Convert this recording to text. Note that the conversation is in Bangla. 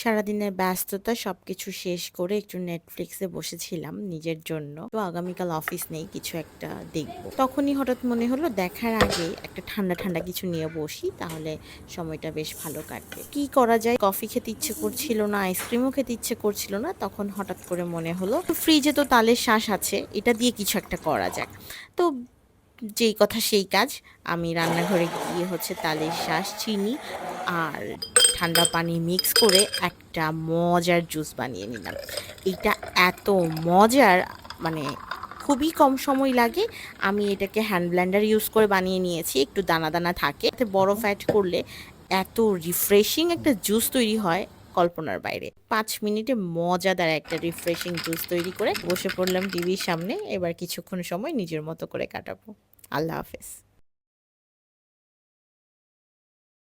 সারাদিনের ব্যস্ততা সবকিছু শেষ করে একটু নেটফ্লিক্সে বসেছিলাম নিজের জন্য। তো আগামীকাল অফিস নেই, কিছু একটা দেখব। তখনই হঠাৎ মনে হলো, দেখার আগে একটা ঠান্ডা ঠান্ডা কিছু নিয়ে বসি, তাহলে সময়টা বেশ ভালো কাটবে। কি করা যায়? কফি খেতে ইচ্ছে করছিল না আইসক্রিমও খেতে ইচ্ছে করছিল না, তখন হঠাৎ করে মনে হলো ফ্রিজে তো তালের শ্বাস আছে, এটা দিয়ে কিছু একটা করা যাক। তো যেই কথা সেই কাজ, আমি রান্নাঘরে গিয়ে হচ্ছে তালের শ্বাস, চিনি আর ঠান্ডা পানি মিক্স করে একটা মজার জুস বানিয়ে নিলাম। এটা এত মজার মানে খুবই কম সময় লাগে। আমি এটাকে হ্যান্ড ব্লেন্ডার ইউজ করে বানিয়ে নিয়েছি একটু দানা দানা থাকে। এতে বরফ অ্যাড করলে এত রিফ্রেশিং একটা জুস তৈরি হয় কল্পনার বাইরে। পাঁচ মিনিটে মজাদার একটা রিফ্রেশিং জুস তৈরি করে বসে পড়লাম টিভির সামনে। এবার কিছুক্ষণ সময় নিজের মতো করে কাটাবো। আল্লাহ হাফেজ।